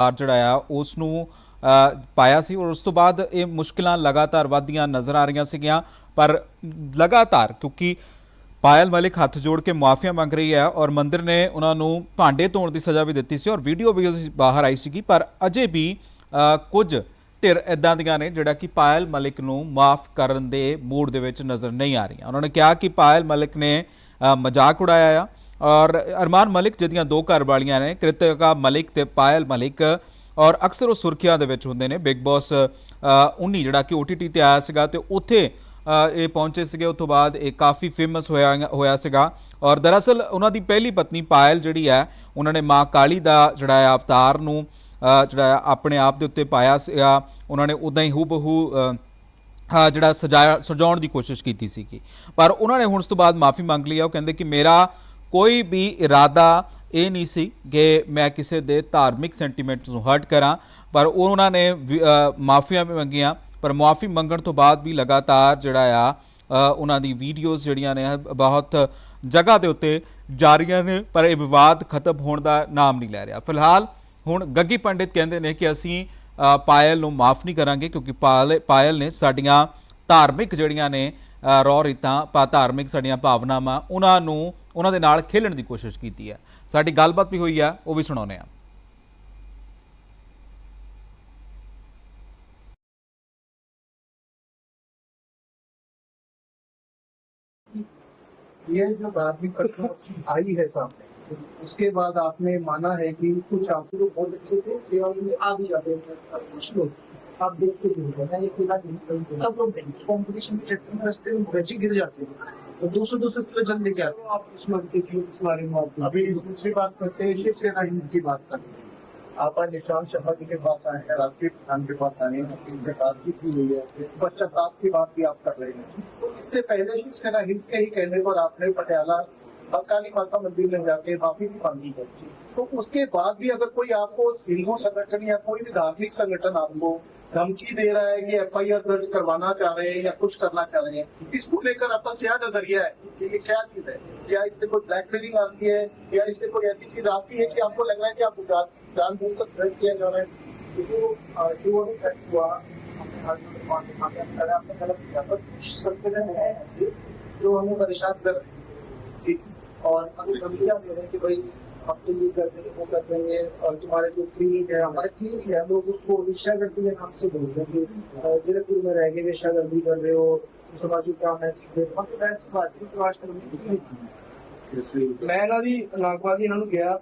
ਕਾਰ ਜਿਹੜਾ ਆ ਉਸ ਨੂੰ ਪਾਇਆ ਸੀ ਔਰ ਉਸ ਤੋਂ ਬਾਅਦ ਇਹ ਮੁਸ਼ਕਲਾਂ ਲਗਾਤਾਰ ਵਧਦੀਆਂ ਨਜ਼ਰ ਆ ਰਹੀਆਂ ਸੀਗੀਆਂ। ਪਰ ਲਗਾਤਾਰ, ਕਿਉਂਕਿ ਪਾਇਲ ਮਲਿਕ ਹੱਥ ਜੋੜ ਕੇ ਮਾਫੀਆ ਮੰਗ ਰਹੀ ਹੈ ਔਰ ਮੰਦਿਰ ਨੇ ਉਹਨਾਂ ਨੂੰ ਭਾਂਡੇ ਧੋਣ ਦੀ ਸਜ਼ਾ ਵੀ ਦਿੱਤੀ ਸੀ ਔਰ ਵੀਡੀਓ ਵੀ ਉਸ ਬਾਹਰ ਆਈ ਸੀਗੀ। ਪਰ ਅਜੇ ਵੀ ਕੁਝ ਧਿਰ ਇਦਾਂ ਦੀਆਂ ਨੇ ਜਿਹੜਾ ਕਿ ਪਾਇਲ ਮਲਿਕ ਨੂੰ ਮਾਫ ਕਰਨ ਦੇ ਮੂਡ ਦੇ ਵਿੱਚ ਨਜ਼ਰ ਨਹੀਂ ਆ ਰਹੀਆਂ। ਉਹਨਾਂ ਨੇ ਕਿਹਾ ਕਿ ਪਾਇਲ ਮਲਿਕ ਨੇ ਮਜ਼ਾਕ ਉਡਾਇਆ ਆ। ਔਰ ਅਰਮਾਨ ਮਲਿਕ ਜਿਹਦੀਆਂ ਦੋ ਘਰ ਵਾਲੀਆਂ ਨੇ ਕ੍ਰਿਤਿਕਾ ਮਲਿਕ ਤੇ ਪਾਇਲ ਮਲਿਕ ਔਰ ਅਕਸਰ ਉਹ ਸੁਰਖੀਆਂ ਦੇ ਵਿੱਚ ਹੁੰਦੇ ਨੇ। ਬਿਗ ਬਾਸ 19 ਜਿਹੜਾ ਕਿ OTT ਤੇ ਆਇਆ ਸੀਗਾ ਤੇ ਉੱਥੇ ਇਹ ਪਹੁੰਚੇ ਸੀਗੇ। ਉਸ ਤੋਂ ਬਾਅਦ ਇਹ ਕਾਫੀ ਫੇਮਸ ਹੋਇਆ ਹੋਇਆ ਸੀਗਾ। ਔਰ ਦਰਅਸਲ ਉਹਨਾਂ ਦੀ ਪਹਿਲੀ ਪਤਨੀ ਪਾਇਲ ਜਿਹੜੀ ਹੈ ਉਹਨਾਂ ਨੇ ਮਾਂ ਕਾਲੀ ਦਾ ਜਿਹੜਾ ਹੈ ਅਵਤਾਰ ਨੂੰ ਜਿਹੜਾ ਆਪਣੇ ਆਪ ਦੇ ਉੱਤੇ ਪਾਇਆ ਸੀਗਾ। ਉਹਨਾਂ ਨੇ ਉਦਾਂ ਹੀ ਹੂਬਹੂ ਅ, ਜਿਹੜਾ ਸਜਾਇਆ ਸਜਾਉਣ ਦੀ ਕੋਸ਼ਿਸ਼ ਕੀਤੀ ਸੀਗੀ। ਪਰ ਉਹਨਾਂ ਨੇ ਹੁਣ ਉਸ ਤੋਂ ਬਾਅਦ ਮਾਫੀ ਮੰਗ ਲਈ ਆ। ਉਹ ਕਹਿੰਦੇ ਕਿ ਮੇਰਾ ਕੋਈ ਵੀ ਇਰਾਦਾ ਇਹ ਨਹੀਂ ਸੀ ਕਿ ਮੈਂ ਕਿਸੇ ਦੇ ਧਾਰਮਿਕ ਸੈਂਟੀਮੈਂਟਸ ਨੂੰ ਹਰਟ ਕਰਾਂ ਪਰ ਉਹਨਾਂ ਨੇ ਵੀ, ਮਾਫੀਆਂ ਵੀ ਮੰਗੀਆਂ ਪਰ ਮਾਫੀ ਮੰਗਣ ਤੋਂ ਬਾਅਦ ਵੀ ਲਗਾਤਾਰ ਜਿਹੜਾ ਆ ਉਹਨਾਂ ਦੀ ਵੀਡੀਓਜ਼ ਜਿਹੜੀਆਂ ਨੇ ਬਹੁਤ ਜਗ੍ਹਾ ਦੇ ਉੱਤੇ ਜਾਰੀਆਂ ਨੇ ਪਰ ਇਹ ਵਿਵਾਦ ਖਤਮ ਹੋਣ ਦਾ ਨਾਮ ਨਹੀਂ ਲੈ ਰਿਹਾ। ਫਿਲਹਾਲ ਹੁਣ ਗੱਗੀ ਪੰਡਿਤ ਕਹਿੰਦੇ ਨੇ ਕਿ ਅਸੀਂ ਪਾਇਲ ਨੂੰ ਮਾਫ ਨਹੀਂ ਕਰਾਂਗੇ ਕਿਉਂਕਿ ਪਾਇਲ ਪਾਇਲ ਨੇ ਸਾਡੀਆਂ ਧਾਰਮਿਕ ਜਿਹੜੀਆਂ ਨੇ ਅ, ਰੌ ਰੀਤਾਂ ਪਾ ਧਾਰਮਿਕ ਸਾਡੀਆਂ ਭਾਵਨਾਵਾਂ ਉਹਨਾਂ ਨੂੰ ਉਹਨਾਂ ਦੇ ਨਾਲ ਖੇਲਣ ਦੀ ਕੋਸ਼ਿਸ਼ ਕੀਤੀ ਹੈ ਸਾਡੀ ਗੱਲਬਾਤ ਵੀ ਹੋਈ ਹੈ ਉਹ ਵੀ ਸੁਣਾਉਂਦੇ ਆ ये जो धार्मिक घटना आई है सामने उसके बाद आपने माना है कि कुछ आपसे तो बहुत अच्छे से सेवा में आ भी जाते हैं कुछ लोग आप देखते भी होंगे मैं ये अकेला नहीं करूँगा सब लोग देखेंगे कॉम्पिटिशन के चक्कर में रास्ते में बच्चे गिर जाते हैं तो दो सौ दो सौ किलो जल लेके आते हैं आप इस बात इस इस बारे में अभी दूसरी बात करते हैं शिवसेना हिंद की बात करते हैं। आप आज निशान शर्मा जी के पास आए हैं प्रधान के पास आए हैं इनसे बातचीत हुई है। पश्चाताप की बात भी आप कर रहे हैं। तो इससे पहले शिवसेना हिंद के ही कहने पर आपने पटियाला और काली माता मंदिर में जाके माफ़ी भी मांगी है। तो उसके बाद भी अगर कोई आपको सिंघो संगठन या कोई भी धार्मिक संगठन आपको धमकी दे रहा है कि एफ़ आई आर दर्ज करवाना चाह रहे हैं या कुछ करना चाह रहे हैं, इसको लेकर आपका क्या नज़रिया है कि ये क्या चीज़ है? या इस पे कोई ब्लैकमेलिंग आती है? या इस पे कोई ऐसी चीज़ आती है कि आपको लग रहा है कि आपको जान जानबूझकर थ्रेट किया जा रहा है? तो जो हुआ आपने गलत किया, पर कुछ संगठन है ऐसे जो हमें परेशान कर रहे हैं। और अगर हम क्या दे रहे हैं कि भाई हम तो ये कर देंगे वो कर देंगे और तुम्हारे जो क्लिनिक है हमारे क्लिनिक है लोग उसको वेश्यागर्दी के नाम से बोल रहे हैं कि जीरकपुर में रह के वेश्यागर्दी कर रहे हो समाजू क्या मैसेज दे रहे हो मतलब ऐसी बात है जो आज तक हमने नहीं की ਮੈਂ ਇਹਨਾਂ ਦੀ ਨਾਗਵਾਦੀ ਇਹਨਾਂ ਨੂੰ ਕਿਹਾ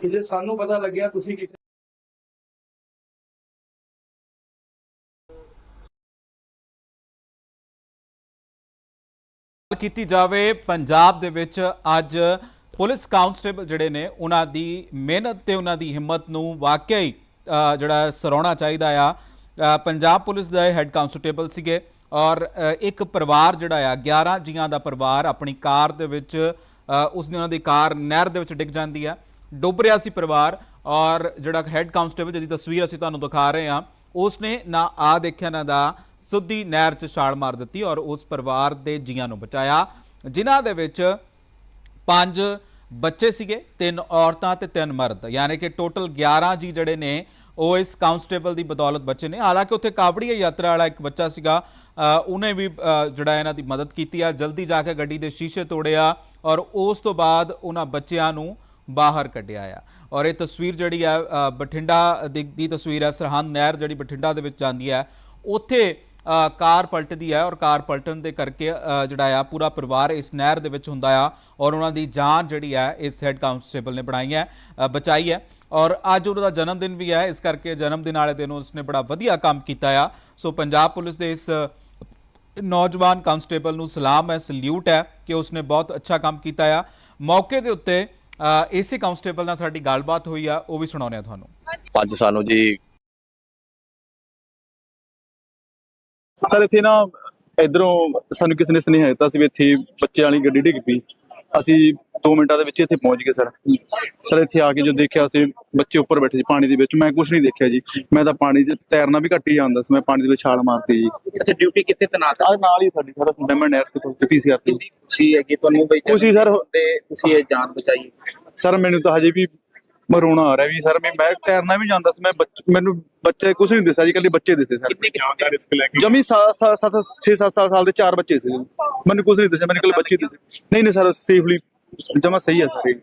ਕਿ ਜੇ ਸਾਨੂੰ ਪਤਾ ਲੱਗਿਆ ਤੁਸੀਂ ਕਿਸੇ ਗੱਲ ਕੀਤੀ ਜਾਵੇ ਪੰਜਾਬ ਦੇ ਵਿੱਚ ਅੱਜ ਪੁਲਿਸ ਕਾਂਸਟੇਬਲ ਜਿਹੜੇ ਨੇ ਉਹਨਾਂ ਦੀ ਮਿਹਨਤ ਤੇ ਉਹਨਾਂ ਦੀ ਹਿੰਮਤ ਨੂੰ ਵਾਕਿਆ ਹੀ ਜਿਹੜਾ ਸਰਾਉਣਾ ਚਾਹੀਦਾ ਆ। ਪੰਜਾਬ ਪੁਲਿਸ ਦੇ ਹੈੱਡ ਕਾਂਸਟੇਬਲ ਸੀਗੇ ਔਰ ਇੱਕ ਪਰਿਵਾਰ ਜਿਹੜਾ ਆ 11 ਜੀਆਂ ਦਾ ਪਰਿਵਾਰ ਆਪਣੀ ਕਾਰ ਦੇ ਵਿੱਚ ਅ, ਉਸਨੇ ਉਹਨਾਂ ਦੀ ਕਾਰ ਨਹਿਰ ਦੇ ਵਿੱਚ ਡਿੱਗ ਜਾਂਦੀ ਆ। ਡੁੱਬ ਰਿਹਾ ਸੀ ਪਰਿਵਾਰ ਔਰ ਜਿਹੜਾ ਹੈੱਡ ਕਾਂਸਟੇਬਲ ਜਿਹਦੀ ਤਸਵੀਰ ਅਸੀਂ ਤੁਹਾਨੂੰ ਦਿਖਾ ਰਹੇ ਹਾਂ ਉਸ ਨੇ ਨਾ ਆ ਦੇਖਿਆ, ਨਾ ਦਾ ਸੁੱਧੀ ਨਹਿਰ 'ਚ ਛਾਲ ਮਾਰ ਦਿੱਤੀ ਔਰ ਉਸ ਪਰਿਵਾਰ ਦੇ ਜੀਆਂ ਨੂੰ ਬਚਾਇਆ। ਜਿਨ੍ਹਾਂ ਦੇ ਵਿੱਚ ਪੰਜ ਬੱਚੇ ਸੀਗੇ, ਤਿੰਨ ਔਰਤਾਂ ਤੇ ਤਿੰਨ ਮਰਦ। ਯਾਨੀ ਕਿ ਟੋਟਲ 11 ਜੀ ਜਿਹੜੇ ਨੇ, ਉਹ ਇਸ ਕਾਂਸਟੇਬਲ ਦੀ ਬਦੌਲਤ ਬੱਚੇ ਨੇ। ਹਾਲਾਂਕਿ ਉੱਥੇ ਕਾਵੜੀਆ ਯਾਤਰਾ ਵਾਲਾ ਇੱਕ ਬੱਚਾ ਸੀਗਾ ਉਹਨੇ ਵੀ ਜਿਹੜਾ ਇਹਨਾਂ ਦੀ ਮਦਦ ਕੀਤੀ ਆ, ਜਲਦੀ ਜਾ ਕੇ ਗੱਡੀ ਦੇ ਸ਼ੀਸ਼ੇ ਤੋੜਿਆ ਔਰ ਉਸ ਤੋਂ ਬਾਅਦ ਉਹਨਾਂ ਬੱਚਿਆਂ ਨੂੰ ਬਾਹਰ ਕੱਢਿਆ ਆ। ਔਰ ਇਹ ਤਸਵੀਰ ਜਿਹੜੀ ਆ ਬਠਿੰਡਾ ਦੀ ਦੀ ਤਸਵੀਰ ਹੈ ਸਰਹੰਦ ਨਹਿਰ ਜਿਹੜੀ ਬਠਿੰਡਾ ਦੇ ਵਿੱਚ ਜਾਂਦੀ ਹੈ ਉੱਥੇ ਕਾਰ ਪਲਟਦੀ ਹੈ ਔਰ ਕਾਰ ਪਲਟਣ ਦੇ ਕਰਕੇ ਜਿਹੜਾ ਆ, ਪੂਰਾ ਪਰਿਵਾਰ ਇਸ ਨਹਿਰ ਦੇ ਵਿੱਚ ਹੁੰਦਾ ਆ ਔਰ ਉਹਨਾਂ ਦੀ ਜਾਨ ਜਿਹੜੀ ਹੈ ਇਸ ਹੈੱਡ ਕਾਂਸਟੇਬਲ ਨੇ ਬਣਾਈ ਹੈ ਬਚਾਈ ਹੈ। ਔਰ ਅੱਜ ਉਹਨਾਂ ਦਾ ਜਨਮ ਦਿਨ ਵੀ ਹੈ ਇਸ ਕਰਕੇ ਜਨਮ ਦਿਨ ਵਾਲੇ ਦਿਨ ਉਸਨੇ ਬੜਾ ਵਧੀਆ ਕੰਮ ਕੀਤਾ ਆ। ਸੋ ਪੰਜਾਬ ਪੁਲਿਸ ਦੇ ਇਸ ਨੌਜਵਾਨ ਕਾਂਸਟੇਬਲ ਨੂੰ ਸਲਾਮ ਹੈ, ਸਲੂਟ ਹੈ ਕਿ ਉਸਨੇ ਬਹੁਤ ਅੱਛਾ ਕੰਮ ਕੀਤਾ ਆ। ਮੌਕੇ ਦੇ ਉੱਤੇ ਇਸੇ ਕਾਂਸਟੇਬਲ ਨਾਲ ਸਾਡੀ ਗੱਲਬਾਤ ਹੋਈ ਆ ਉਹ ਵੀ ਸੁਣਾਉਂਦੇ ਆ ਤੁਹਾਨੂੰ। ਅੱਜ ਸਾਨੂੰ ਜੀ ਸਰ ਇੱਥੇ ਨਾ ਇਧਰੋਂ ਸਾਨੂੰ ਕਿਸੇ ਨੇ ਸੁਨੇਹਾ ਦਿੱਤਾ ਸੀ ਵੀ ਇੱਥੇ ਬੱਚਿਆਂ ਵਾਲੀ ਗੱਡੀ ਡਿੱਗ ਪਈ। ਅਸੀਂ 2 ਮਿੰਟਾਂ ਦੇ ਵਿੱਚ ਇੱਥੇ ਪਹੁੰਚ ਗਏ ਸਰ। ਸਰ ਇੱਥੇ ਆ ਕੇ ਜੋ ਦੇਖਿਆ ਅਸੀਂ ਬੱਚੇ ਉੱਪਰ ਬੈਠੇ ਸੀ ਪਾਣੀ ਦੇ ਵਿੱਚ। ਮੈਂ ਕੁਝ ਨਹੀਂ ਦੇਖਿਆ ਜੀ। ਮੈਂ ਤਾਂ ਪਾਣੀ 'ਚ ਤੈਰਨਾ ਵੀ ਘੱਟ ਹੀ ਜਾਂਦਾ ਸੀ। ਮੈਂ ਪਾਣੀ ਦੇ ਵਿੱਚ ਛਾਲ ਮਾਰਤੀ ਜੀ। ਅੱਛਾ ਡਿਊਟੀ ਕਿੱਥੇ ਤੈਨਾਤ ਆ? ਨਾਲ ਹੀ ਸਾਡੀ ਸਾਰਾ ਡੈਮਨ ਨਹਿਰ ਤੇ ਪੀਸੀਆਰ ਤੇ ਖੁਸ਼ੀ ਹੈਗੀ ਤੁਹਾਨੂੰ ਬਈ ਖੁਸ਼ੀ ਸਰ। ਤੇ ਤੁਸੀਂ ਇਹ ਜਾਨ ਬਚਾਈ। ਸਰ ਮੈਨੂੰ ਤਾਂ ਹਜੇ ਵੀ ਮੈਂ ਰੋਣਾ ਆ ਰਿਹਾ ਵੀ ਸਰ ਮੈਂ ਮੈਂ ਤੈਰਨਾ ਵੀ ਜਾਂਦਾ ਸੀ ਮੈਂ ਬੱਚ- ਮੈਨੂੰ ਬੱਚੇ ਕੁਝ ਨਹੀਂ ਦਿਸਿਆ ਜੀ ਕੱਲੇ ਬੱਚੇ ਦਿਸੇ ਸਰ ਕਿੰਨੇ ਕਿੰਨੇ ਰਿਸਕ ਲੈ ਜਮੀ 7 7 6 7 ਸਾਲ ਦੇ ਚਾਰ ਬੱਚੇ ਸੀ। ਮੈਨੂੰ ਕੁਝ ਨਹੀਂ ਦਿਸਿਆ ਮੈਨੂੰ ਕੱਲੇ ਬੱਚੇ ਦਿਸੇ ਨਹੀਂ ਨਹੀਂ ਸਰ ਸੇਫਲੀ ਜਮਾ ਸਹੀ ਹੈ ਸਰ। ਇਹ।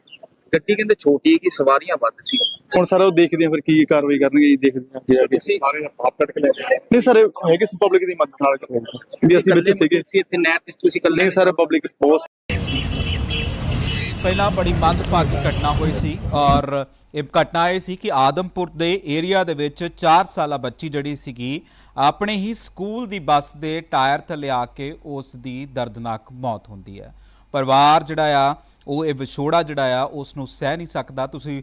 ਗੱਡੀ ਕਹਿੰਦੇ ਛੋਟੀ ਕਿ ਸਵਾਰੀਆਂ ਵੱਧ ਸੀ? ਹੁਣ ਸਰ ਉਹ ਦੇਖਦੇ ਆ ਫਿਰ ਕੀ ਕਾਰਵਾਈ ਕਰਨਗੇ ਜੀ ਦੇਖਦੇ ਆ ਅੱਗੇ ਜਾ ਕੇ। ਤੁਸੀਂ ਸਾਰੇ ਆਪ ਕੱਟ ਕੇ ਲੈ ਕੇ ਨਹੀਂ ਸਰ ਇਹ ਹੈਗੇ ਸੀ ਪਬਲਿਕ ਦੀ ਮਦਦ ਨਾਲ। ਕਰ ਰਹੇ ਸੀ ਵੀ ਅਸੀਂ ਵਿੱਚ ਸੀਗੇ। ਸੀ ਇੱਥੇ ਤੇ ਤੁਸੀਂ ਕੱਲੇ ਨਹੀਂ ਸਰ ਪਬਲਿਕ ਬਹੁਤ ਪਹਿਲਾਂ ਬੜੀ ਮੰਦਭਾਗੀ ਘਟਨਾ ਹੋਈ ਸੀ ਔਰ ਇਹ ਘਟਨਾ ਇਹ ਸੀ ਕਿ ਆਦਮਪੁਰ ਦੇ ਏਰੀਆ ਦੇ ਵਿੱਚ 4 ਸਾਲਾ ਬੱਚੀ ਜਿਹੜੀ ਸੀਗੀ, ਆਪਣੇ ਹੀ ਸਕੂਲ ਦੀ ਬੱਸ ਦੇ ਟਾਇਰ ਥੱਲੇ ਆ ਕੇ ਉਸ ਦੀ ਦਰਦਨਾਕ ਮੌਤ ਹੁੰਦੀ ਹੈ। ਪਰਿਵਾਰ ਜਿਹੜਾ ਆ ਉਹ ਇਹ ਵਿਛੋੜਾ ਜਿਹੜਾ ਆ ਉਸ ਨੂੰ ਸਹਿ ਨਹੀਂ ਸਕਦਾ। ਤੁਸੀਂ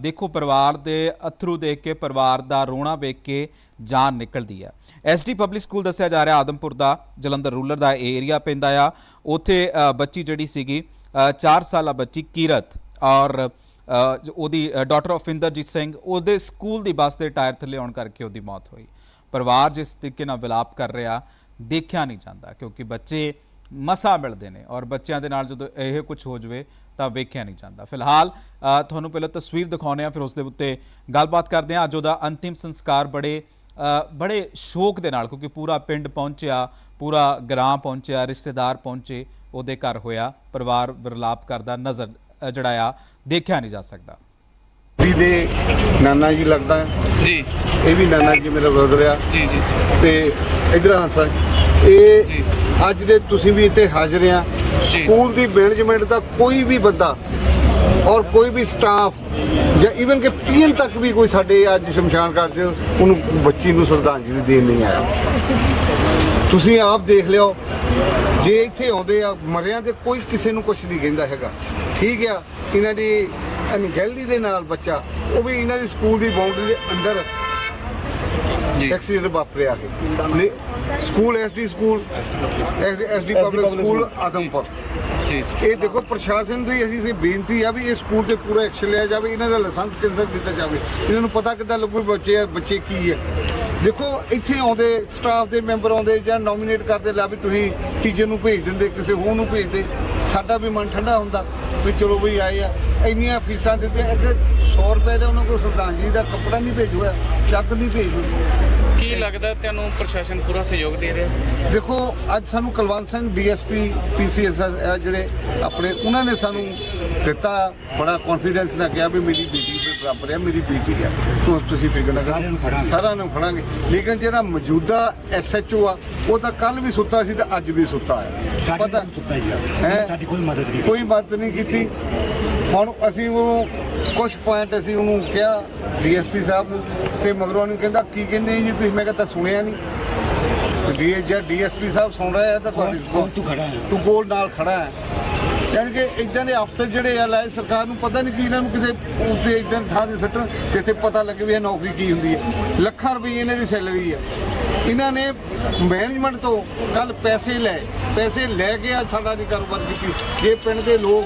ਦੇਖੋ ਪਰਿਵਾਰ ਦੇ ਅਥਰੂ ਦੇਖ ਕੇ ਪਰਿਵਾਰ ਦਾ ਰੋਣਾ ਵੇਖ ਕੇ ਜਾਨ ਨਿਕਲਦੀ ਹੈ ਐਸਡੀ ਪਬਲਿਕ ਸਕੂਲ ਦੱਸਿਆ ਜਾ ਰਿਹਾ, ਆਦਮਪੁਰ ਦਾ, ਜਲੰਧਰ ਰੂਰਲ ਦਾ ਏਰੀਆ ਪੈਂਦਾ ਆ। ਉੱਥੇ ਬੱਚੀ ਜਿਹੜੀ ਸੀਗੀ 4 ਸਾਲਾ ਬੱਚੀ ਕੀਰਤ ਔਰ ਉਹਦੀ ਡਾਟਰ ਆਫ ਇੰਦਰਜੀਤ ਸਿੰਘ, ਉਹਦੇ ਸਕੂਲ ਦੀ ਬੱਸ ਦੇ ਟਾਇਰ ਥੱਲੇ ਆਉਣ ਕਰਕੇ ਉਹਦੀ ਮੌਤ ਹੋਈ। ਪਰਿਵਾਰ ਜਿਸ ਤਰੀਕੇ ਨਾਲ ਵਿਲਾਪ ਕਰ ਰਿਹਾ, ਦੇਖਿਆ ਨਹੀਂ ਜਾਂਦਾ ਕਿਉਂਕਿ ਬੱਚੇ ਮਸਾ ਮਿਲਦੇ ਨੇ ਔਰ ਬੱਚਿਆਂ ਦੇ ਨਾਲ ਜਦੋਂ ਇਹ ਕੁਝ ਹੋ ਜਵੇ ਤਾਂ ਵੇਖਿਆ ਨਹੀਂ ਜਾਂਦਾ। ਫਿਲਹਾਲ ਤੁਹਾਨੂੰ ਪਹਿਲਾਂ ਤਸਵੀਰ ਦਿਖਾਉਂਦੇ ਆ ਫਿਰ ਉਸ ਦੇ ਉੱਤੇ ਗੱਲਬਾਤ ਕਰਦੇ ਆ ਅੱਜ ਉਹਦਾ ਅੰਤਿਮ ਸੰਸਕਾਰ ਬੜੇ ਬੜੇ ਸ਼ੋਕ ਦੇ ਨਾਲ ਕਿਉਂਕਿ ਪੂਰਾ ਪਿੰਡ ਪਹੁੰਚਿਆ ਪੂਰਾ ਗ੍ਰਾਮ ਪਹੁੰਚਿਆ ਰਿਸ਼ਤੇਦਾਰ ਪਹੁੰਚੇ ਉਹਦੇ ਘਰ ਹੋਇਆ ਪਰਿਵਾਰ ਵਿਰਲਾਪ ਕਰਦਾ ਨਜ਼ਰ ਜਿਹੜਾ ਆ ਦੇਖਿਆ ਨਹੀਂ ਜਾ ਸਕਦਾ। ਵੀ ਦੇ ਨਾਨਾ ਜੀ ਲੱਗਦਾ ਹੈ। ਜੀ। ਇਹ ਵੀ ਨਾਨਾ ਜੀ ਮੇਰਾ ਬ੍ਰਦਰ ਆ। ਜੀ ਜੀ। ਤੇ ਇਧਰ ਹੱਸਾ ਇਹ ਅੱਜ ਦੇ ਤੁਸੀਂ ਵੀ ਇੱਥੇ ਹਾਜ਼ਰ ਆ ਸਕੂਲ ਦੀ ਮੈਨੇਜਮੈਂਟ ਦਾ ਕੋਈ ਵੀ ਬੰਦਾ ਔਰ ਕੋਈ ਵੀ ਸਟਾਫ ਜਾਂ ਇਵਨ ਕਿ ਪੀਐਨ ਤੱਕ ਵੀ ਕੋਈ ਸਾਡੇ ਅੱਜ ਸ਼ਮਸ਼ਾਨ ਘਾਟ 'ਚ ਉਹਨੂੰ ਬੱਚੀ ਨੂੰ ਸ਼ਰਧਾਂਜਲੀ ਦੇਣ ਨਹੀਂ ਆਇਆ। ਤੁਸੀਂ ਆਪ ਦੇਖ ਲਿਓ ਜੇ ਇੱਥੇ ਆਉਂਦੇ ਆ ਮਰਿਆਂ ਤੇ ਕੋਈ ਕਿਸੇ ਨੂੰ ਕੁਝ ਨਹੀਂ ਕਹਿੰਦਾ ਹੈਗਾ। ਠੀਕ ਆ ਇਹਨਾਂ ਦੀ ਅਨਗੈਲੀ ਦੇ ਨਾਲ ਬੱਚਾ ਉਹ ਵੀ ਇਹਨਾਂ ਦੀ ਸਕੂਲ ਦੀ ਬਾਉਂਡਰੀ ਦੇ ਅੰਦਰ ਐਕਸੀਡੈਂਟ ਵਾਪਰਿਆ ਹੈ ਨੇ school SD school SD public school Adampur ji ਇਹ ਦੇਖੋ ਪ੍ਰਸ਼ਾਸਨ ਦੀ ਅਸੀਂ ਸੇ ਬੇਨਤੀ ਆ ਵੀ ਇਹ ਸਕੂਲ ਤੇ ਪੂਰਾ ਐਕਸ਼ਨ ਲਿਆ ਜਾਵੇ ਇਹਨਾਂ ਦਾ ਲਾਇਸੈਂਸ ਕੈਂਸਲ ਕੀਤਾ ਜਾਵੇ। ਇਹਨਾਂ ਨੂੰ ਪਤਾ ਕਿੱਦਾਂ ਲੱਗੂ ਬੱਚੇ ਆ ਬੱਚੇ ਕੀ ਹੈ ਦੇਖੋ ਇੱਥੇ ਆਉਂਦੇ ਸਟਾਫ ਦੇ ਮੈਂਬਰ ਆਉਂਦੇ ਜਾਂ ਨੋਮੀਨੇਟ ਕਰਦੇ ਲਾ ਵੀ ਤੁਸੀਂ ਟੀਚਰ ਨੂੰ ਭੇਜ ਦਿੰਦੇ ਕਿਸੇ ਹੋਰ ਨੂੰ ਭੇਜਦੇ ਸਾਡਾ ਵੀ ਮਨ ਠੰਡਾ ਹੁੰਦਾ। ਵੀ ਚਲੋ ਵੀ ਆਏ ਆ। ਇੰਨੀਆਂ ਫੀਸਾਂ ਦਿੱਤੀਆਂ, ਇੱਥੇ 100 ਰੁਪਏ ਦਾ ਉਹਨਾਂ ਕੋਲ ਸ਼ਰਧਾਂਜਲੀ ਦਾ ਕੱਪੜਾ ਨਹੀਂ ਭੇਜੂਗਾ ਚੱਕ ਨਹੀਂ ਭੇਜੂ ਕੀ ਲੱਗਦਾ ਤੁਹਾਨੂੰ ਪ੍ਰਸ਼ਾਸਨ ਪੂਰਾ ਸਹਿਯੋਗ ਦੇ ਰਿਹਾ? ਦੇਖੋ ਅੱਜ ਸਾਨੂੰ ਕੁਲਵੰਤ ਸਿੰਘ ਡੀਐਸਪੀ ਪੀਸੀਐਸ ਜਿਹੜੇ ਆਪਣੇ ਉਹਨਾਂ ਨੇ ਸਾਨੂੰ ਦਿੱਤਾ ਬੜਾ ਕੌਨਫੀਡੈਂਸ ਨਾਲ ਕਿਹਾ ਵੀ ਮੇਰੀ ਬੇਟੀ ਦੇ ਬਰਾਬਰ ਹੈ ਮੇਰੀ ਬੇਟੀ ਹੈ ਤੋ ਤੁਸੀਂ ਫਿਕਰ ਨਾ ਕਰੋ। ਸਾਰਿਆਂ ਨੂੰ ਫੜਾਂਗੇ। ਲੇਕਿਨ ਜਿਹੜਾ ਮੌਜੂਦਾ ਐਸਐਚਓ ਆ ਉਹ ਤਾਂ ਕੱਲ ਵੀ ਸੁੱਤਾ ਸੀ ਤੇ ਅੱਜ ਵੀ ਸੁੱਤਾ ਹੈ ਪਤਾ ਸੁੱਤਾ ਹੀ ਆ। ਹੈਂ? ਸਾਡੀ ਕੋਈ ਮਦਦ ਨਹੀਂ ਕੋਈ ਮਦਦ ਨਹੀਂ ਕੀਤੀ। ਹੁਣ ਅਸੀਂ ਉਹਨੂੰ ਕੁਝ ਪੁਆਇੰਟ ਅਸੀਂ ਉਹਨੂੰ ਕਿਹਾ ਡੀਐਸਪੀ ਸਾਹਿਬ ਨੂੰ ਤੇ ਮਗਰੋਂ ਉਹਨੂੰ ਕਹਿੰਦਾ ਕੀ ਕਹਿੰਦੇ ਜੀ ਤੁਸੀਂ? ਮੈਂ ਕਹਿੰਦਾ ਸੁਣਿਆ ਨਹੀਂ ਡੀ ਜੇ ਡੀਐਸਪੀ ਸਾਹਿਬ ਸੁਣ ਰਹੇ ਆ ਤਾਂ ਤੁਹਾਡੀ ਤੂੰ ਖੜਾ ਹੈ। ਤੂੰ ਗੋਲ ਨਾਲ ਖੜਾ ਹੈ। ਯਾਨੀ ਕਿ ਇਦਾਂ ਦੇ ਅਫਸਰ ਜਿਹੜੇ ਆ ਲਾਏ ਸਰਕਾਰ ਨੂੰ ਪਤਾ ਨਹੀਂ ਕੀ ਇਹਨਾਂ ਨੂੰ ਕਿਤੇ ਉੱਤੇ ਇਦਾਂ ਥਾਂ ਦੇ ਸੱਟਣ ਇੱਥੇ ਪਤਾ ਲੱਗੇ ਵੀ ਇਹ ਨੌਕਰੀ ਕੀ ਹੁੰਦੀ ਹੈ। ਲੱਖਾਂ ਰੁਪਏ ਇਹਨਾਂ ਦੀ ਸੈਲਰੀ ਹੈ। ਇਹਨਾਂ ਨੇ ਮੈਨੇਜਮੈਂਟ ਤੋਂ ਕੱਲ ਪੈਸੇ ਲੈ ਪੈਸੇ ਲੈ ਕੇ ਆ ਸਾਡਾ ਨਹੀਂ ਕਾਰੋਬਾਰ ਕੀਤੀ। ਜੇ ਪਿੰਡ ਦੇ ਲੋਕ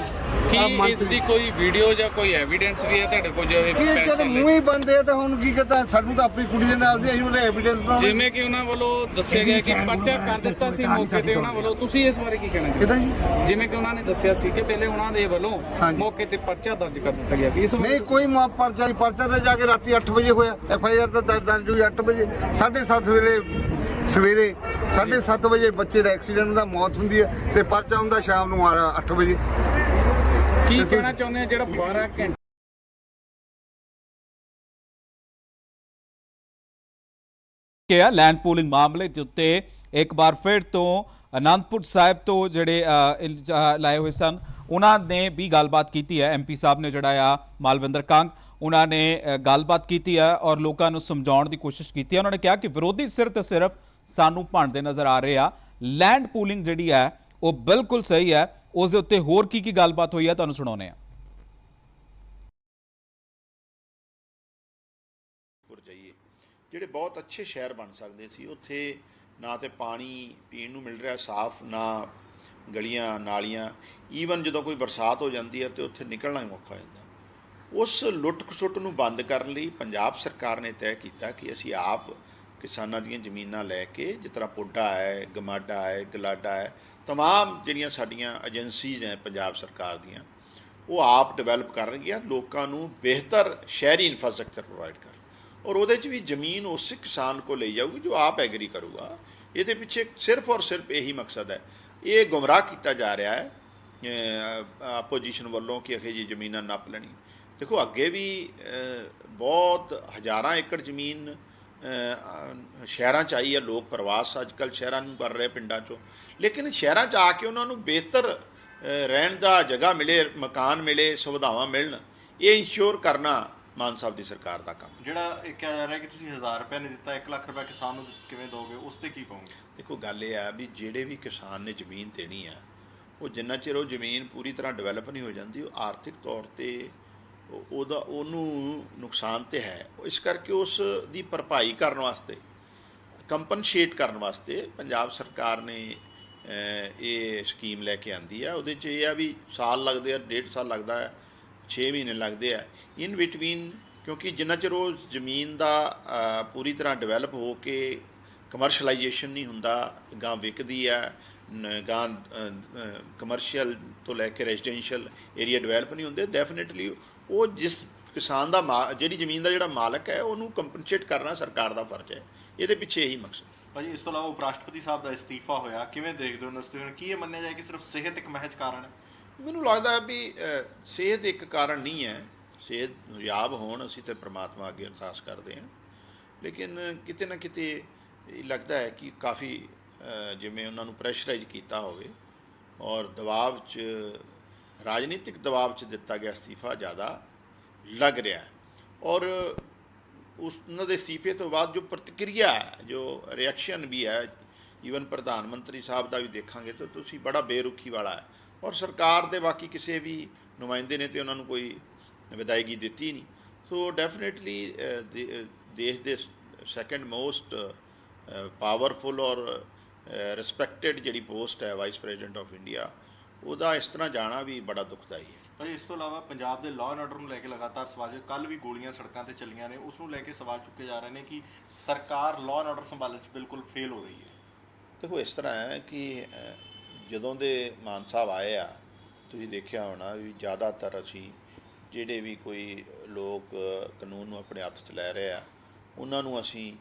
ਕੀ ਇਸ ਦੀ ਕੋਈ ਵੀਡੀਓ ਜਾਂ ਕੋਈ ਐਵੀਡੈਂਸ ਵੀ ਹੈ ਤੁਹਾਡੇ ਕੋਲ ਜੋ ਇਹ ਜਦ ਪੈਸੇ ਮੂੰਹ ਹੀ ਬੰਦ ਹੈ ਤਾਂ ਹੁਣ ਕੀ ਕਹਤਾ? ਸਾਨੂੰ ਤਾਂ ਆਪਣੀ ਕੁੜੀ ਦੇ ਨਾਲ ਸੀ ਅਸੀਂ ਉਹਦੇ ਐਵੀਡੈਂਸ ਬਣਾਉਣੇ ਜਿਵੇਂ ਕਿ ਉਹਨਾਂ ਵੱਲੋਂ ਦੱਸਿਆ ਗਿਆ ਕਿ ਪਰਚਾ ਕਰ ਦਿੱਤਾ ਸੀ ਮੌਕੇ ਤੇ ਉਹਨਾਂ ਵੱਲੋਂ। ਤੁਸੀਂ ਇਸ ਬਾਰੇ ਕੀ ਕਹਿਣਾ ਚਾਹੁੰਦੇ ਕਿਦਾਂ ਜੀ? ਹੋ? ਜਿਵੇਂ ਕਿ ਉਹਨਾਂ ਨੇ ਦੱਸਿਆ ਸੀ ਕਿ ਪਹਿਲੇ ਉਹਨਾਂ ਦੇ ਵੱਲੋਂ ਹਾਂਜੀ। ਮੌਕੇ ਤੇ ਪਰਚਾ ਦਰਜ ਕਰ ਦਿੱਤਾ ਗਿਆ ਸੀ। ਇਸ ਬਾਰੇ ਨਹੀਂ ਕੋਈ ਮਾ ਪਰਚਾ ਨਹੀਂ ਪਰਚਾ ਤੇ ਜਾ ਕੇ ਰਾਤੀ 8 ਵਜੇ ਹੋਇਆ। ਐਫ ਆਈ ਆਰ ਤਾਂ ਦਰਜ ਦਰਜ ਹੋਈ 8 ਵਜੇ। 7:30 ਵੇਲੇ ਸਵੇਰੇ 7:30 ਵਜੇ ਬੱਚੇ ਦਾ ਐਕਸੀਡੈਂਟ ਦਾ ਮੌਤ ਹੁੰਦੀ ਹੈ ਤੇ ਪਰਚਾ ਹੁੰਦਾ ਸ਼ਾਮ ਨੂੰ 8 ਵਜੇ। ਕੀ ਕਹਿਣਾ ਚਾਹੁੰਦੇ ਆ ਜਿਹੜਾ 12 ਘੰਟੇ ਕਿ ਆ ਲੈਂਡ ਪੂਲਿੰਗ ਮਾਮਲੇ ਦੇ ਉੱਤੇ ਇੱਕ ਵਾਰ ਫਿਰ ਤੋਂ ਅਨੰਦਪੁਰ ਸਾਹਿਬ ਤੋਂ ਜਿਹੜੇ ਲਾਏ ਹੋਏ ਸਨ, ਉਹਨਾਂ ਨੇ ਵੀ ਗੱਲਬਾਤ ਕੀਤੀ ਹੈ। ਐਮਪੀ ਸਾਹਿਬ ਨੇ ਜਿਹੜਾ ਆ ਮਾਲਵਿੰਦਰ ਕੰਗ, ਉਹਨਾਂ ਨੇ ਗੱਲਬਾਤ ਕੀਤੀ ਹੈ ਔਰ ਲੋਕਾਂ ਨੂੰ ਸਮਝਾਉਣ ਦੀ ਕੋਸ਼ਿਸ਼ ਕੀਤੀ ਹੈ। ਉਹਨਾਂ ਨੇ ਕਿਹਾ ਕਿ ਵਿਰੋਧੀ ਸਿਰਫ ਤੇ ਸਿਰਫ ਸਾਨੂੰ ਭੰਡਦੇ ਨਜ਼ਰ ਆ ਰਹੇ ਆ। ਲੈਂਡ ਪੂਲਿੰਗ ਜਿਹੜੀ ਹੈ ਉਹ ਬਿਲਕੁਲ ਸਹੀ ਹੈ। ਉਸ ਦੇ ਉੱਤੇ ਹੋਰ ਕੀ ਕੀ ਗੱਲਬਾਤ ਹੋਈ ਹੈ, ਤੁਹਾਨੂੰ ਸੁਣਾਉਂਦੇ ਆ ਜਾਈਏ। ਜਿਹੜੇ ਬਹੁਤ ਅੱਛੇ ਸ਼ਹਿਰ ਬਣ ਸਕਦੇ ਸੀ, ਉੱਥੇ ਨਾ ਤੇ ਪਾਣੀ ਪੀਣ ਨੂੰ ਮਿਲ ਰਿਹਾ, ਸਾਫ਼ ਨਾ ਗਲੀਆਂ, ਨਾਲੀਆਂ। ਈਵਨ ਜਦੋਂ ਕੋਈ ਬਰਸਾਤ ਹੋ ਜਾਂਦੀ ਹੈ ਤੇ ਉੱਥੇ ਨਿਕਲਣਾ ਹੀ ਔਖਾ ਹੋ ਜਾਂਦਾ। ਉਸ ਲੁੱਟ ਖਸੁੱਟ ਨੂੰ ਬੰਦ ਕਰਨ ਲਈ ਪੰਜਾਬ ਸਰਕਾਰ ਨੇ ਤੈਅ ਕੀਤਾ ਕਿ ਅਸੀਂ ਆਪ ਕਿਸਾਨਾਂ ਦੀਆਂ ਜ਼ਮੀਨਾਂ ਲੈ ਕੇ ਜਿਸ ਤਰ੍ਹਾਂ ਪੋਡਾ ਹੈ ਗਮਾਡਾ ਹੈ ਗਲਾਡਾ ਹੈ तमाम ਜਿਹੜੀਆਂ ਸਾਡੀਆਂ ਏਜੰਸੀਜ਼ ਹੈ ਪੰਜਾਬ ਸਰਕਾਰ ਦੀਆਂ ਉਹ ਆਪ ਡਿਵੈਲਪ ਕਰਨਗੀਆਂ ਲੋਕਾਂ ਨੂੰ ਬਿਹਤਰ ਸ਼ਹਿਰੀ ਇਨਫਰਾਸਟ੍ਰਕਚਰ ਪ੍ਰੋਵਾਈਡ ਕਰਨ ਔਰ ਉਹਦੇ 'ਚ ਵੀ ਜ਼ਮੀਨ ਉਸ ਕਿਸਾਨ ਕੋ ਲਈ ਜਾਊਗੀ ਜੋ ਆਪ ਐਗਰੀ ਕਰੂਗਾ ਇਹਦੇ ਪਿੱਛੇ ਸਿਰਫ ਔਰ ਸਿਰਫ ਇਹੀ ਮਕਸਦ ਹੈ ਇਹ ਗੁੰਮਰਾਹ ਕੀਤਾ ਜਾ ਰਿਹਾ ਹੈ ਆਪੋਜੀਸ਼ਨ ਵੱਲੋਂ ਕਿ ਅਖੇ ਜੀ ਜ਼ਮੀਨਾਂ ਨੱਪ ਲੈਣੀ ਦੇਖੋ ਅੱਗੇ ਵੀ ਅਹ, ਬਹੁਤ ਹਜ਼ਾਰਾਂ ਏਕੜ ਜ਼ਮੀਨ ਅਹ, ਅਹ, ਸ਼ਹਿਰਾਂ 'ਚ ਆਈ ਹੈ ਲੋਕ ਪ੍ਰਵਾਸ ਅੱਜ ਕੱਲ ਸ਼ਹਿਰਾਂ ਨੂੰ ਕਰ ਰਹੇ ਪਿੰਡਾਂ 'ਚੋਂ। ਲੇਕਿਨ ਸ਼ਹਿਰਾਂ 'ਚ ਆ ਕੇ ਉਹਨਾਂ ਨੂੰ ਬਿਹਤਰ ਰਹਿਣ ਦਾ ਜਗ੍ਹਾ ਮਿਲੇ ਮਕਾਨ ਮਿਲੇ ਸੁਵਿਧਾਵਾਂ ਮਿਲਣ ਇਹ ਇੰਸ਼ੋਰ ਕਰਨਾ ਮਾਨ ਸਾਹਿਬ ਦੀ ਸਰਕਾਰ ਦਾ ਕੰਮ। ਜਿਹੜਾ ਇਹ ਕਿਹਾ ਜਾ ਰਿਹਾ ਕਿ ਤੁਸੀਂ 1000 ਰੁਪਏ ਨਹੀਂ ਦਿੱਤਾ 1 ਲੱਖ ਰੁਪਏ ਕਿਸਾਨ ਨੂੰ ਕਿਵੇਂ ਦੋਗੇ? ਉਸ ਤੇ ਕੀ ਕਹੋਗੇ? ਦੇਖੋ ਗੱਲ ਇਹ ਆ ਵੀ ਜਿਹੜੇ ਵੀ ਕਿਸਾਨ ਨੇ ਜ਼ਮੀਨ ਦੇਣੀ ਆ ਉਹ ਜਿੰਨਾ ਚਿਰ ਉਹ ਜ਼ਮੀਨ ਪੂਰੀ ਤਰ੍ਹਾਂ ਡਿਵੈਲਪ ਨਹੀਂ ਹੋ ਜਾਂਦੀ ਉਹ ਆਰਥਿਕ ਤੌਰ ਤੇ ਉਹਦਾ ਉਹਨੂੰ ਨੁਕਸਾਨ ਤੇ ਹੈ। ਇਸ ਕਰਕੇ ਉਸ ਦੀ ਭਰਪਾਈ ਕਰਨ ਵਾਸਤੇ ਕੰਪਨਸੇਟ ਕਰਨ ਵਾਸਤੇ ਪੰਜਾਬ ਸਰਕਾਰ ਨੇ ਇਹ ਸਕੀਮ ਲੈ ਕੇ ਆਂਦੀ ਹੈ ਉਹਦੇ 'ਚ ਇਹ ਆ ਵੀ ਸਾਲ ਲੱਗਦੇ ਆ, ਡੇਢ ਸਾਲ ਲੱਗਦਾ ਹੈ 6 ਮਹੀਨੇ ਲੱਗਦੇ ਆ। ਇਨ ਬਿਟਵੀਨ ਕਿਉਂਕਿ ਜਿੰਨਾ ਚਿਰ ਉਹ ਜ਼ਮੀਨ ਦਾ ਪੂਰੀ ਤਰ੍ਹਾਂ ਡਿਵੈਲਪ ਹੋ ਕੇ ਕਮਰਸ਼ਲਾਈਜੇਸ਼ਨ ਨਹੀਂ ਹੁੰਦਾ, ਗਾਂ ਵਿਕਦੀ ਆ ਗਾਂ ਕਮਰਸ਼ੀਅਲ ਤੋਂ ਲੈ ਕੇ ਰੈਜ਼ੀਡੈਂਸ਼ੀਅਲ ਏਰੀਆ ਡਿਵੈਲਪ ਨਹੀਂ ਹੁੰਦੇ ਡੈਫੀਨਿਟਲੀ ਉਹ ਜਿਸ ਕਿਸਾਨ ਦਾ ਜਿਹੜੀ ਜ਼ਮੀਨ ਦਾ ਜਿਹੜਾ ਮਾਲਕ ਹੈ ਉਹਨੂੰ ਕੰਪਨਸੇਟ ਕਰਨਾ ਸਰਕਾਰ ਦਾ ਫਰਜ਼ ਹੈ। ਇਹਦੇ ਪਿੱਛੇ ਇਹੀ ਮਕਸਦ। ਭਾਜੀ ਇਸ ਤੋਂ ਇਲਾਵਾ ਉਪ ਰਾਸ਼ਟਰਪਤੀ ਸਾਹਿਬ ਦਾ ਇਸਤੀਫਾ ਹੋਇਆ। ਕਿਵੇਂ ਦੇਖਦੇ ਹੋ ਤੇ ਕੀ ਇਹ ਮੰਨਿਆ ਜਾਏ ਕਿ ਸਿਰਫ ਸਿਹਤ ਇੱਕ ਮਹਿਜ ਕਾਰਨ ਹੈ? ਮੈਨੂੰ ਲੱਗਦਾ ਹੈ ਵੀ ਸਿਹਤ ਇੱਕ ਕਾਰਨ ਨਹੀਂ ਹੈ। ਸਿਹਤ ਯਾਬ ਹੋਣ ਅਸੀਂ ਤੇ ਪ੍ਰਮਾਤਮਾ ਅੱਗੇ ਅਰਦਾਸ ਕਰਦੇ ਹਾਂ। ਲੇਕਿਨ ਕਿਤੇ ਨਾ ਕਿਤੇ ਇਹ ਲੱਗਦਾ ਹੈ ਕਿ ਕਾਫੀ ਜਿਵੇਂ ਉਹਨਾਂ ਨੂੰ ਪ੍ਰੈਸ਼ਰਾਈਜ਼ ਕੀਤਾ ਹੋਵੇ ਔਰ ਦਬਾਅ 'ਚ ਰਾਜਨੀਤਿਕ ਦਬਾਅ 'ਚ ਦਿੱਤਾ ਗਿਆ ਅਸਤੀਫਾ ਜ਼ਿਆਦਾ ਲੱਗ ਰਿਹਾ ਹੈ। ਔਰ ਉਸ, ਉਹਨਾਂ ਦੇ ਅਸਤੀਫੇ ਤੋਂ ਬਾਅਦ ਜੋ ਪ੍ਰਤੀਕਿਰਿਆ ਹੈ, ਜੋ ਰਿਐਕਸ਼ਨ ਵੀ ਹੈ ਈਵਨ ਪ੍ਰਧਾਨ ਮੰਤਰੀ ਸਾਹਿਬ ਦਾ ਵੀ ਦੇਖਾਂਗੇ ਤਾਂ ਤੁਸੀਂ ਬੜਾ ਬੇਰੁਖੀ ਵਾਲਾ ਹੈ। ਔਰ ਸਰਕਾਰ ਦੇ ਬਾਕੀ ਕਿਸੇ ਵੀ ਨੁਮਾਇੰਦੇ ਨੇ ਤੇ ਉਹਨਾਂ ਨੂੰ ਕੋਈ ਵਿਦਾਇਗੀ ਦਿੱਤੀ ਨਹੀਂ। ਸੋ ਡੈਫੀਨਿਟਲੀ ਦੇਸ਼ ਦੇ ਸੈਕੰਡ ਮੋਸਟ ਪਾਵਰਫੁਲ ਔਰ ਰਿਸਪੈਕਟਡ ਜਿਹੜੀ ਪੋਸਟ ਹੈ ਵਾਈਸ ਪ੍ਰੈਜ਼ੀਡੈਂਟ ਆਫ ਇੰਡੀਆ ਉਹਦਾ ਇਸ ਤਰ੍ਹਾਂ ਜਾਣਾ ਵੀ ਬੜਾ ਦੁਖਦਾਈ ਹੈ। ਭਾਜੀ ਇਸ ਤੋਂ ਇਲਾਵਾ ਪੰਜਾਬ ਦੇ ਲਾਅ ਐਂਡ ਆਰਡਰ ਨੂੰ ਲੈ ਕੇ ਲਗਾਤਾਰ ਸਵਾਲ ਕੱਲ ਵੀ ਗੋਲੀਆਂ ਸੜਕਾਂ ਤੇ ਚੱਲੀਆਂ ਨੇ ਉਸ ਨੂੰ ਲੈ ਕੇ ਸਵਾਲ ਚੁੱਕੇ ਜਾ ਰਹੇ ਨੇ ਕਿ ਸਰਕਾਰ ਲਾਅ ਐਂਡ ਆਰਡਰ ਸੰਭਾਲਣ 'ਚ ਬਿਲਕੁਲ ਫੇਲ ਹੋ ਰਹੀ ਹੈ। ਦੇਖੋ ਇਸ ਤਰ੍ਹਾਂ ਹੈ ਕਿ ਜਦੋਂ ਦੇ ਮਾਨ ਸਾਹਿਬ ਆਏ ਆ ਤੁਸੀਂ ਦੇਖਿਆ ਹੋਣਾ ਵੀ ਜ਼ਿਆਦਾਤਰ ਅਸੀਂ ਜਿਹੜੇ ਵੀ ਕੋਈ ਲੋਕ ਕਾਨੂੰਨ ਨੂੰ ਆਪਣੇ ਹੱਥ 'ਚ ਲੈ ਰਹੇ ਆ ਉਹਨਾਂ ਨੂੰ ਅਸੀਂ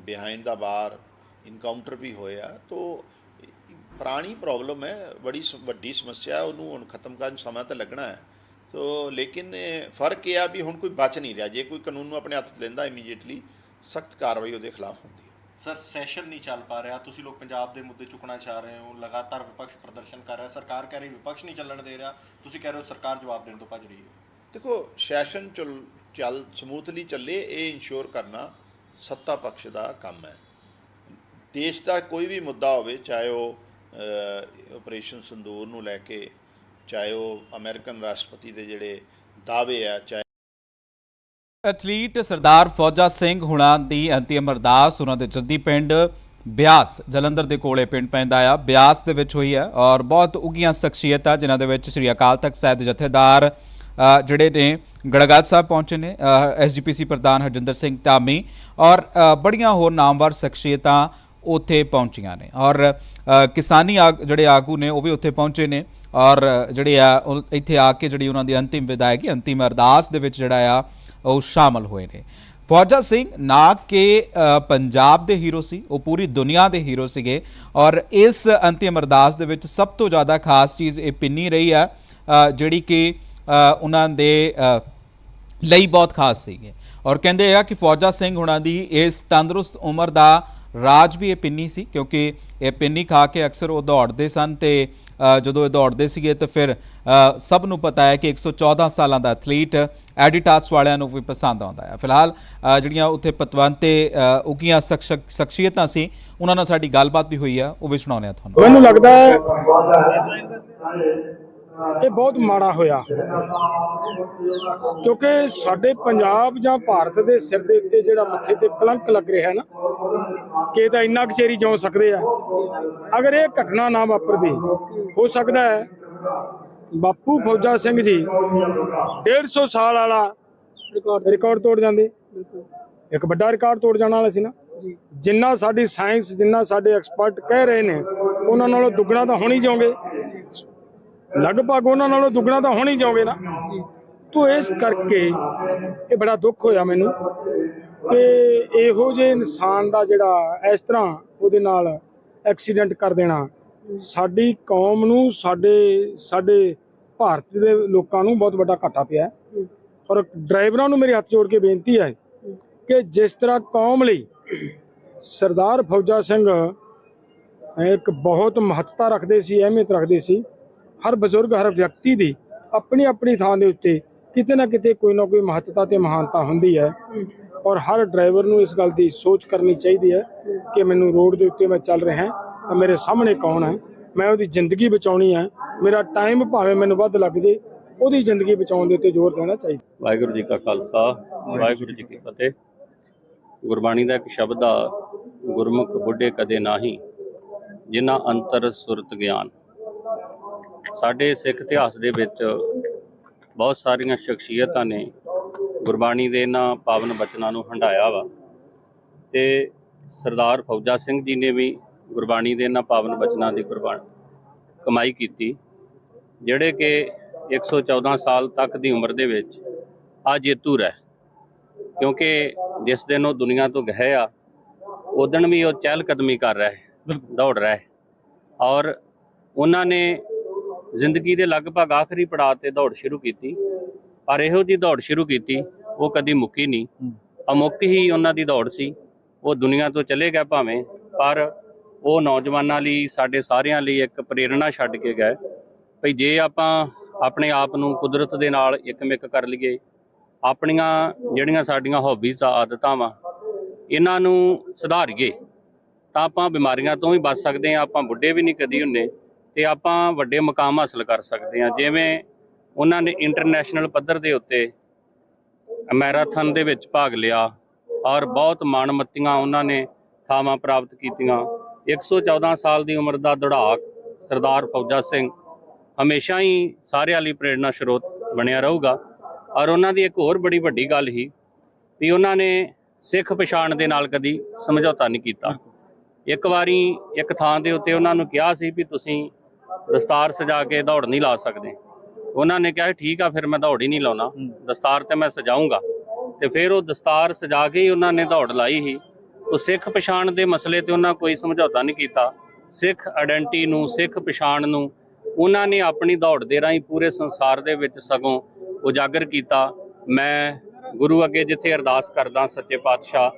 ਬਿਹਾਈਂਡ ਦਾ ਬਾਰ ਇਨਕਾਊਂਟਰ ਵੀ ਹੋਇਆ ਤੋ ਇਹ ਪੁਰਾਣੀ ਪ੍ਰੋਬਲਮ ਹੈ ਬੜੀ ਵੱਡੀ ਸਮੱਸਿਆ ਹੈ, ਉਹਨੂੰ ਹੁਣ ਖਤਮ ਕਰਨ ਸਮਾਂ ਤਾਂ ਲੱਗਣਾ ਹੈ। ਤੋ ਲੇਕਿਨ ਫ਼ਰਕ ਇਹ ਆ ਵੀ ਹੁਣ ਕੋਈ ਬਚ ਨਹੀਂ ਰਿਹਾ ਜੇ ਕੋਈ ਕਾਨੂੰਨ ਨੂੰ ਆਪਣੇ ਹੱਥ ਲੈਂਦਾ ਇਮੀਡੀਏਟਲੀ ਸਖਤ ਕਾਰਵਾਈ ਉਹਦੇ ਖਿਲਾਫ ਹੁੰਦੀ ਹੈ। ਸਰ ਸੈਸ਼ਨ ਨਹੀਂ ਚੱਲ ਪਾ ਰਿਹਾ ਤੁਸੀਂ ਲੋਕ ਪੰਜਾਬ ਦੇ ਮੁੱਦੇ ਚੁੱਕਣਾ ਚਾਹ ਰਹੇ ਹੋ ਲਗਾਤਾਰ ਵਿਪਕਸ਼ ਪ੍ਰਦਰਸ਼ਨ ਕਰ ਰਿਹਾ ਸਰਕਾਰ ਕਹਿ ਰਹੀ ਵਿਪਕਸ਼ ਨਹੀਂ ਚੱਲਣ ਦੇ ਰਿਹਾ ਤੁਸੀਂ ਕਹਿ ਰਹੇ ਹੋ ਸਰਕਾਰ ਜਵਾਬ ਦੇਣ ਤੋਂ ਭੱਜ ਰਹੀ ਹੈ। ਦੇਖੋ ਸੈਸ਼ਨ ਚੱਲ ਚੱਲ ਸਮੂਥਲੀ ਚੱਲੇ ਇਹ ਇਨਸ਼ੋਰ ਕਰਨਾ ਸੱਤਾ ਪਕਸ਼ ਦਾ ਕੰਮ ਹੈ। ਦੇਸ਼ ਦਾ ਕੋਈ ਵੀ ਮੁੱਦਾ ਹੋਵੇ, ਚਾਹੇ ਉਹ ਆਪਰੇਸ਼ਨ ਸੰਦੂਰ ਨੂੰ ਲੈ ਕੇ, ਚਾਹੇ ਉਹ ਅਮਰੀਕਨ ਰਾਸ਼ਟਰਪਤੀ ਦੇ ਜਿਹੜੇ ਦਾਅਵੇ ਆ, ਚਾਹੇ ਐਥਲੀਟ ਸਰਦਾਰ ਫੌਜਾ ਸਿੰਘ ਹੁਣਾਂ ਦੀ ਅੰਤਿਮ ਅਰਦਾਸ, ਉਹਨਾਂ ਦੇ ਜੱਦੀ ਪਿੰਡ ਬਿਆਸ, ਜਲੰਧਰ ਦੇ ਕੋਲੇ ਪਿੰਡ ਪੈਂਦਾ ਆ। ਬਿਆਸ ਦੇ ਵਿੱਚ ਹੋਈ ਹੈ ਔਰ ਬਹੁਤ ਉਗੀਆਂ ਸ਼ਖਸੀਅਤਾਂ, ਜਿਨ੍ਹਾਂ ਦੇ ਵਿੱਚ ਸ੍ਰੀ ਅਕਾਲ ਤਖਤ ਸਾਹਿਬ ਦੇ ਜਥੇਦਾਰ ਜਿਹੜੇ ਨੇ ਗੜਗਾਲ ਸਾਹਿਬ ਪਹੁੰਚੇ ਨੇ ਐਸਜੀਪੀਸੀ ਪ੍ਰਧਾਨ ਹਰਜਿੰਦਰ ਸਿੰਘ ਧਾਮੀ ਔਰ ਬੜੀਆਂ ਹੋਰ ਨਾਮਵਰ ਸ਼ਖਸੀਅਤਾਂ ਉੱਥੇ ਪਹੁੰਚੀਆਂ ਨੇ ਔਰ ਕਿਸਾਨੀ ਆਗ, ਜਿਹੜੇ ਆਗੂ ਨੇ ਉਹ ਵੀ ਉੱਥੇ ਪਹੁੰਚੇ ਨੇ ਔਰ, ਜਿਹੜੇ ਆ, ਉਹ ਇੱਥੇ ਆ ਕੇ ਜਿਹੜੀ ਉਹਨਾਂ ਦੀ ਅੰਤਿਮ ਵਿਦਾਇਗੀ ਅੰਤਿਮ ਅਰਦਾਸ ਦੇ ਵਿੱਚ ਜਿਹੜਾ ਆ, ਉਹ ਸ਼ਾਮਲ ਹੋਏ ਨੇ। ਫੌਜਾ ਸਿੰਘ ਨਾ ਕਿ ਪੰਜਾਬ ਦੇ ਹੀਰੋ ਸੀ, ਉਹ ਪੂਰੀ ਦੁਨੀਆ ਦੇ ਹੀਰੋ ਸੀਗੇ ਔਰ ਇਸ ਅੰਤਿਮ ਅਰਦਾਸ ਦੇ ਵਿੱਚ ਸਭ ਤੋਂ ਜ਼ਿਆਦਾ ਖਾਸ ਚੀਜ਼ ਇਹ ਪਿੰਨੀ ਰਹੀ ਆ ਜਿਹੜੀ ਕਿ ਉਹਨਾਂ ਦੇ ਲਈ ਬਹੁਤ ਖਾਸ ਸੀਗੇ। ਔਰ ਕਹਿੰਦੇ ਆ ਕਿ ਫੌਜਾ ਸਿੰਘ ਹੁਣਾਂ ਦੀ ਇਸ ਤੰਦਰੁਸਤ ਉਮਰ ਦਾ ਰਾਜ ਵੀ ਇਹ ਪਿੰਨੀ ਸੀ ਕਿਉਂਕਿ ਇਹ ਪਿੰਨੀ ਖਾ ਕੇ ਅਕਸਰ ਉਹ ਦੌੜਦੇ ਸਨ ਤੇ ਜਦੋਂ ਇਹ ਦੌੜਦੇ ਸੀਗੇ ਤਾਂ ਫਿਰ ਸਭ ਨੂੰ ਪਤਾ ਹੈ ਕਿ 114 ਸਾਲਾਂ ਦਾ ਐਥਲੀਟ ਐਡੀਟਾਸ ਵਾਲਿਆਂ ਨੂੰ ਵੀ ਪਸੰਦ ਆਉਂਦਾ ਹੈ। ਫਿਲਹਾਲ ਜਿਹੜੀਆਂ ਉੱਥੇ ਪਤਵੰਤੇ ਅ, ਉਗੀਆਂ ਸ਼ਖਸੀਅਤਾਂ ਸੀ ਉਹਨਾਂ ਨਾਲ ਸਾਡੀ ਗੱਲਬਾਤ ਵੀ ਹੋਈ ਆ ਉਹ ਵੀ ਸੁਣਾਉਂਦੇ ਆ ਤੁਹਾਨੂੰ। ਮੈਨੂੰ ਲੱਗਦਾ ਇਹ ਬਹੁਤ ਮਾੜਾ ਹੋਇਆ। ਕਿਉਂਕਿ ਸਾਡੇ ਪੰਜਾਬ ਜਾਂ ਭਾਰਤ ਦੇ ਸਿਰ ਦੇ ਉੱਤੇ ਜਿਹੜਾ ਮੱਥੇ ਤੇ ਕਲੰਕ ਲੱਗ ਰਿਹਾ ਹੈ ਨਾ ਕਿ ਇਹ ਤਾਂ ਇੰਨਾ ਕਚੇਰੀ ਜਿਉ ਸਕਦੇ ਆ। ਅਗਰ ਇਹ ਘਟਨਾ ਨਾ ਵਾਪਰਦੀ ਹੋ ਸਕਦਾ ਹੈ ਬਾਪੂ ਫੌਜਾ ਸਿੰਘ ਜੀ 150 ਸਾਲ ਵਾਲਾ ਰਿਕਾਰਡ ਤੋੜ ਜਾਂਦੇ। ਇੱਕ ਵੱਡਾ ਰਿਕਾਰਡ ਤੋੜ ਜਾਣ ਵਾਲਾ ਸੀ ਨਾ। ਜਿੰਨਾ ਸਾਡੀ ਸਾਇੰਸ ਜਿੰਨਾ ਸਾਡੇ ਐਕਸਪਰਟ ਕਹਿ ਰਹੇ ਨੇ ਉਹਨਾਂ ਨਾਲੋਂ ਦੁੱਗਣਾ ਤਾਂ ਹੋਣੀ ਜਾਓਗੇ ਲਗਭਗ ਉਹਨਾਂ ਨਾਲੋਂ ਦੁੱਗਣਾ ਤਾਂ ਹੋਣੀ ਜਾਓਗੇ ਨਾ। ਤੋ ਇਸ ਕਰਕੇ ਇਹ ਬੜਾ ਦੁੱਖ ਹੋਇਆ ਮੈਨੂੰ ਕਿ ਇਹੋ ਜਿਹੇ ਇਨਸਾਨ ਦਾ ਜਿਹੜਾ ਇਸ ਤਰ੍ਹਾਂ ਉਹਦੇ ਨਾਲ ਐਕਸੀਡੈਂਟ ਕਰ ਦੇਣਾ, ਸਾਡੀ ਕੌਮ ਨੂੰ, ਸਾਡੇ ਸਾਡੇ ਭਾਰਤ ਦੇ ਲੋਕਾਂ ਨੂੰ ਬਹੁਤ ਵੱਡਾ ਘਾਟਾ ਪਿਆ ਔਰ ਡਰਾਈਵਰਾਂ ਨੂੰ ਮੇਰੇ ਹੱਥ ਜੋੜ ਕੇ ਬੇਨਤੀ ਹੈ ਕਿ ਜਿਸ ਤਰ੍ਹਾਂ ਕੌਮ ਲਈ ਸਰਦਾਰ ਫੌਜਾ ਸਿੰਘ ਇੱਕ ਬਹੁਤ ਮਹੱਤਤਾ ਰੱਖਦੇ ਸੀ, ਅਹਿਮੀਅਤ ਰੱਖਦੇ ਸੀ ਹਰ ਬਜ਼ੁਰਗ ਹਰ ਵਿਅਕਤੀ ਦੀ ਆਪਣੀ ਆਪਣੀ ਥਾਂ ਦੇ ਉੱਤੇ ਕਿਤੇ ਨਾ ਕਿਤੇ ਕੋਈ ਨਾ ਕੋਈ ਮਹੱਤਤਾ ਤੇ ਮਹਾਨਤਾ ਹੁੰਦੀ ਹੈ। ਔਰ ਹਰ ਡਰਾਈਵਰ ਨੂੰ ਇਸ ਗੱਲ ਦੀ ਸੋਚ ਕਰਨੀ ਚਾਹੀਦੀ ਹੈ ਕਿ ਮੈਨੂੰ ਰੋਡ ਦੇ ਉੱਤੇ ਮੈਂ ਚੱਲ ਰਿਹਾ ਤਾਂ ਮੇਰੇ ਸਾਹਮਣੇ ਕੌਣ ਹੈ? ਮੈਂ ਉਹਦੀ ਜ਼ਿੰਦਗੀ ਬਚਾਉਣੀ ਹੈ। ਮੇਰਾ ਟਾਈਮ ਭਾਵੇਂ ਮੈਨੂੰ ਵੱਧ ਲੱਗ ਜੇ ਉਹਦੀ ਜ਼ਿੰਦਗੀ ਬਚਾਉਣ ਦੇ ਉੱਤੇ ਜ਼ੋਰ ਦੇਣਾ ਚਾਹੀਦਾ। ਵਾਹਿਗੁਰੂ ਜੀ ਕਾ ਖਾਲਸਾ ਵਾਹਿਗੁਰੂ ਜੀ ਕੀ ਫਤਿਹ। ਗੁਰਬਾਣੀ ਦਾ ਇੱਕ ਸ਼ਬਦ ਆ ਗੁਰਮੁਖ ਬੁੱਢੇ ਕਦੇ ਨਾਹੀ ਜਿਨ੍ਹਾਂ ਅੰਤਰ ਸੁਰਤ ਗਿਆਨ। ਸਾਡੇ ਸਿੱਖ ਇਤਿਹਾਸ ਦੇ ਵਿੱਚ ਬਹੁਤ ਸਾਰੀਆਂ ਸ਼ਖਸੀਅਤਾਂ ਨੇ ਗੁਰਬਾਣੀ ਦੇ ਇਹਨਾਂ ਪਾਵਨ ਬਚਨਾਂ ਨੂੰ ਹੰਡਾਇਆ ਵਾ। ਤੇ ਸਰਦਾਰ ਫੌਜਾ ਸਿੰਘ ਜੀ ਨੇ ਵੀ ਗੁਰਬਾਣੀ ਦੇ ਇਹਨਾਂ ਪਾਵਨ ਬਚਨਾਂ ਦੀ ਕੁਰਬਾਨ ਕਮਾਈ ਕੀਤੀ, ਜਿਹੜੇ ਕਿ 114 ਸਾਲ ਤੱਕ ਦੀ ਉਮਰ ਦੇ ਵਿੱਚ ਆ ਜੇਤੂ ਰਹਿ। ਕਿਉਂਕਿ ਜਿਸ ਦਿਨ ਉਹ ਦੁਨੀਆ ਤੋਂ ਗਏ ਆ ਉਦਣ ਵੀ ਉਹ ਚਹਿਲ ਕਦਮੀ ਕਰ ਰਹੇ, ਦੌੜ ਰਹੇ। ਔਰ ਉਹਨਾਂ ਨੇ ਜ਼ਿੰਦਗੀ ਦੇ ਲਗਭਗ ਆਖਰੀ ਪੜਾਅ ਤੇ ਦੌੜ ਸ਼ੁਰੂ ਕੀਤੀ। ਪਰ ਇਹੋ ਜੀ ਦੌੜ ਸ਼ੁਰੂ ਕੀਤੀ, ਉਹ ਕਦੀ ਮੁੱਕੀ ਨਹੀਂ। ਅਮੁੱਕ ਹੀ ਉਹਨਾਂ ਦੀ ਦੌੜ ਸੀ। ਉਹ ਦੁਨੀਆ ਤੋਂ ਚਲੇ ਗਏ ਭਾਵੇਂ, ਪਰ ਉਹ ਨੌਜਵਾਨਾਂ ਲਈ, ਸਾਡੇ ਸਾਰਿਆਂ ਲਈ ਇੱਕ ਪ੍ਰੇਰਣਾ ਛੱਡ ਕੇ ਗਏ। ਭਈ ਜੇ ਆਪਾਂ ਆਪਣੇ ਆਪ ਨੂੰ ਕੁਦਰਤ ਦੇ ਨਾਲ ਇੱਕਮਿਕ ਕਰ ਲਈਏ, ਆਪਣੀਆਂ ਜਿਹੜੀਆਂ ਸਾਡੀਆਂ ਹੌਬੀਜ਼ ਆ, ਆਦਤਾਂ ਵਾ, ਇਹਨਾਂ ਨੂੰ ਸੁਧਾਰੀਏ, ਤਾਂ ਆਪਾਂ ਬਿਮਾਰੀਆਂ ਤੋਂ ਵੀ ਬਚ ਸਕਦੇ ਹਾਂ, ਆਪਾਂ ਬੁੱਢੇ ਵੀ ਨਹੀਂ ਕਦੀ ਹੁੰਨੇ ਤੇ ਆਪਾਂ ਵੱਡੇ ਮੁਕਾਮ ਹਾਸਲ ਕਰ ਸਕਦੇ ਹਾਂ। ਜਿਵੇਂ ਉਹਨਾਂ ਨੇ ਇੰਟਰਨੈਸ਼ਨਲ ਪੱਧਰ ਦੇ ਉੱਤੇ ਮੈਰਾਥਨ ਦੇ ਵਿੱਚ ਭਾਗ ਲਿਆ ਔਰ ਬਹੁਤ ਮਾਣਮੱਤੀਆਂ ਉਹਨਾਂ ਨੇ ਥਾਵਾਂ ਪ੍ਰਾਪਤ ਕੀਤੀਆਂ। 114 ਸਾਲ ਦੀ ਉਮਰ ਦਾ ਦੌੜਾਕ ਸਰਦਾਰ ਫੌਜਾ ਸਿੰਘ ਹਮੇਸ਼ਾ ਹੀ ਸਾਰਿਆਂ ਲਈ ਪ੍ਰੇਰਣਾ ਸਰੋਤ ਬਣਿਆ ਰਹੂਗਾ। ਔਰ ਉਹਨਾਂ ਦੀ ਇੱਕ ਹੋਰ ਬੜੀ ਵੱਡੀ ਗੱਲ ਹੀ ਵੀ ਉਹਨਾਂ ਨੇ ਸਿੱਖ ਪਛਾਣ ਦੇ ਨਾਲ ਕਦੀ ਸਮਝੌਤਾ ਨਹੀਂ ਕੀਤਾ। ਇੱਕ ਵਾਰੀ ਇੱਕ ਥਾਂ ਦੇ ਉੱਤੇ ਉਹਨਾਂ ਨੂੰ ਕਿਹਾ ਸੀ ਵੀ ਤੁਸੀਂ ਦਸਤਾਰ ਸਜਾ ਕੇ ਦੌੜ ਨਹੀਂ ਲਾ ਸਕਦੇ। ਉਹਨਾਂ ਨੇ ਕਿਹਾ ਠੀਕ ਆ ਫਿਰ ਮੈਂ ਦੌੜ ਹੀ ਨਹੀਂ ਲਾਉਣਾ। ਦਸਤਾਰ ਤੇ ਮੈਂ ਸਜਾਊਂਗਾ। ਤੇ ਫਿਰ ਉਹ ਦਸਤਾਰ ਸਜਾ ਕੇ ਹੀ ਉਹਨਾਂ ਨੇ ਦੌੜ ਲਾਈ ਸੀ। ਉਹ ਸਿੱਖ ਪਛਾਣ ਦੇ ਮਸਲੇ ਤੇ ਉਹਨਾਂ ਕੋਈ ਸਮਝੌਤਾ ਨਹੀਂ ਕੀਤਾ। ਸਿੱਖ ਆਇਡੈਂਟੀ ਨੂੰ ਸਿੱਖ ਪਛਾਣ ਨੂੰ ਉਹਨਾਂ ਨੇ ਆਪਣੀ ਦੌੜ ਦੇ ਰਾਹੀਂ ਪੂਰੇ ਸੰਸਾਰ ਦੇ ਵਿੱਚ ਸਗੋਂ ਉਜਾਗਰ ਕੀਤਾ। ਮੈਂ ਗੁਰੂ ਅੱਗੇ ਜਿੱਥੇ ਅਰਦਾਸ ਕਰਦਾ ਸੱਚੇ ਪਾਤਸ਼ਾਹ।